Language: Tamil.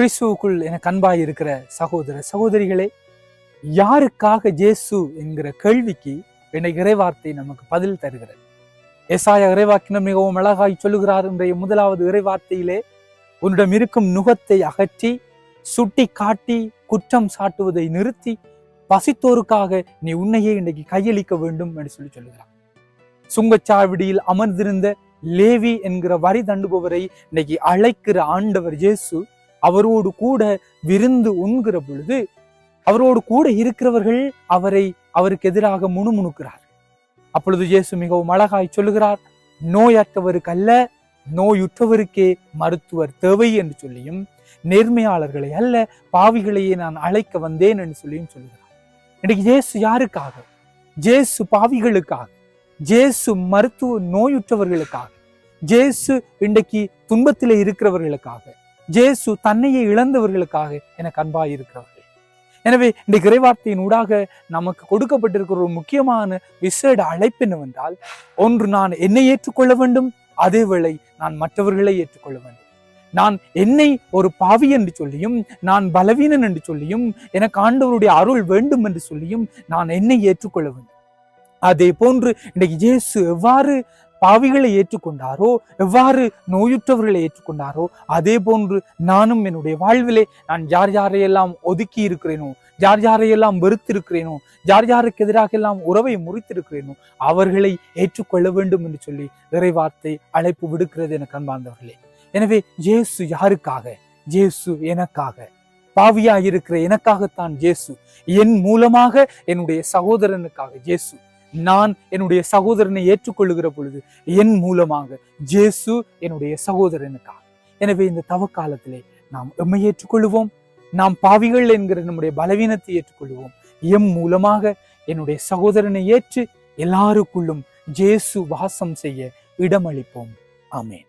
கிறிஸ்துவுக்குள் எனக்கு அன்பாய் இருக்கிற சகோதர சகோதரிகளே யாருக்காக ஜேசு என்கிற கேள்விக்கு என்னை இறைவார்த்தை நமக்கு பதில் தருகிறது? எசாய இறைவாக்கினம் மிகவும் அழகாய் சொல்லுகிறார் இன்றைய முதலாவது இறைவார்த்தையிலே உன்னிடம் இருக்கும் நுகத்தை அகற்றி சுட்டி காட்டி குற்றம் சாட்டுவதை நிறுத்தி பசித்தோருக்காக நீ உன்னையே இன்றைக்கு கையளிக்க வேண்டும் என்று சொல்லி சொல்லுகிறார். சுங்கச்சாவடியில் அமர்ந்திருந்த லேவி என்கிற வரி தண்டுபவரை இன்னைக்கு அழைக்கிற ஆண்டவர் இயேசு அவரோடு கூட விருந்து உண்கிற பொழுது அவரோடு கூட இருக்கிறவர்கள் அவரை அவருக்கு எதிராக முணுமுணுக்கிறார் அப்பொழுது இயேசு மிகவும் அழகாய் சொல்லுகிறார் நோயற்றவருக்கு அல்ல நோயுற்றவருக்கே மருத்துவர் தேவை என்று சொல்லியும் நேர்மையாளர்களை அல்ல பாவிகளையே நான் அழைக்க வந்தேன் என்று சொல்லியும் சொல்கிறார் இன்னைக்கு ஜேசு யாருக்காக? ஜேசு பாவிகளுக்காக ஜேசு மருத்துவ நோயுற்றவர்களுக்காக ஜேசு இன்றைக்கு துன்பத்திலே இருக்கிறவர்களுக்காக ஜேசு தன்னையே இழந்தவர்களுக்காக எனக்கு அன்பாய் இருக்கிறார்கள். எனவே இந்த இறைவார்த்தையின் ஊடாக நமக்கு கொடுக்கப்பட்டிருக்கிற ஒரு முக்கியமான விசேட அழைப்பு என்னவென்றால் ஒன்று நான் என்னை ஏற்றுக்கொள்ள வேண்டும் அதேவேளை நான் மற்றவர்களை ஏற்றுக்கொள்ள வேண்டும். நான் என்னை ஒரு பாவி என்று சொல்லியும் நான் பலவீனன் என்று சொல்லியும் எனக்கு ஆண்டவருடைய அருள் வேண்டும் என்று சொல்லியும் நான் என்னை ஏற்றுக்கொள்ள வேண்டும். அதே போன்று இன்றைக்கு இயேசு எவ்வாறு பாவிகளை ஏற்றுக்கொண்டாரோ? எவ்வாறு நோயுற்றவர்களை ஏற்றுக்கொண்டாரோ? அதே போன்று நானும் என்னுடைய வாழ்விலே நான் யார் யாரையெல்லாம் ஒதுக்கி இருக்கிறேனோ யார் யாரையெல்லாம் வெறுத்திருக்கிறேனோ யார் யாருக்கு எதிராக எல்லாம் உறவை முறித்திருக்கிறேனோ அவர்களை ஏற்றுக்கொள்ள வேண்டும் என்று சொல்லி இறைவார்த்தை அழைப்பு விடுக்கிறது என கண்பார்ந்தவர்களே. எனவே ஜேசு யாருக்காக? ஜேசு எனக்காக. பாவியா இருக்கிற எனக்காகத்தான் ஜேசு என் மூலமாக என்னுடைய சகோதரனுக்காக ஜேசு நான் என்னுடைய சகோதரனை ஏற்றுக்கொள்ளுகிற பொழுது என் மூலமாக ஜேசு என்னுடைய சகோதரனுக்காக. எனவே இந்த தவ காலத்திலே நாம் எம்மை ஏற்றுக்கொள்வோம் நாம் பாவிகள் என்கிற நம்முடைய பலவீனத்தை ஏற்றுக்கொள்வோம் எம் மூலமாக என்னுடைய சகோதரனை ஏற்று எல்லாருக்குள்ளும் ஜேசு வாசம் செய்ய இடமளிப்போம். ஆமேன்.